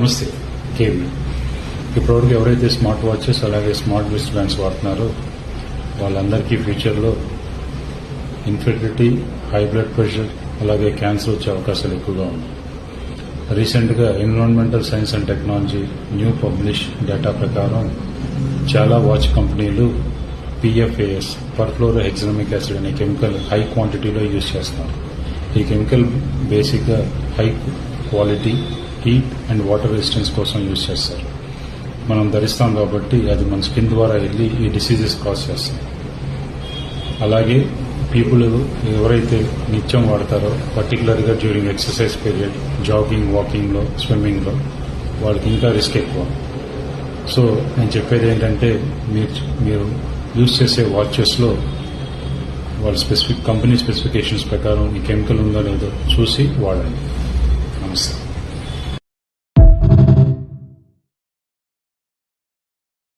నమస్తే. కేవీ. ఇప్పటివరకు ఎవరైతే స్మార్ట్ వాచెస్ అలాగే స్మార్ట్ రిస్ట్ బ్యాండ్స్ వాడుతున్నారో వాళ్ళందరికీ ఫ్యూచర్లో ఇన్ఫెర్టిలిటీ హై బ్లడ్ ప్రెషర్ అలాగే క్యాన్సర్ వచ్చే అవకాశాలు ఎక్కువగా ఉన్నాయి. రీసెంట్గా environmental science and technology new publish data ప్రకారం చాలా వాచ్ కంపెనీలు పిఎఫ్ఏఎస్ పర్ఫ్లోరో హెక్సనమిక్ యాసిడ్ అనే కెమికల్ హై క్వాంటిటీలో యూజ్ చేస్తున్నారు. ఈ కెమికల్ బేసిక్గా high quality heat and water resistance కోసం యూజ్ చేస్తారు. మనం ధరిస్తాం కాబట్టి అది మన స్కిన్ ద్వారా వెళ్ళి ఈ డిసీజెస్ కాజ్ చేస్తాయి. అలాగే పీపుల్ ఎవరైతే నిత్యం వాడతారో పర్టికులర్గా డ్యూరింగ్ ఎక్సర్సైజ్ పీరియడ్ జాగింగ్ వాకింగ్లో స్విమ్మింగ్లో వాళ్ళకి ఇంకా రిస్క్ ఎక్కువ. సో నేను చెప్పేది ఏంటంటే మీరు మీరు యూజ్ చేసే వాచెస్లో వాళ్ళ స్పెసిఫిక్ కంపెనీ స్పెసిఫికేషన్స్ ప్రకారం ఈ కెమికల్ ఉందో లేదో చూసి వాడండి.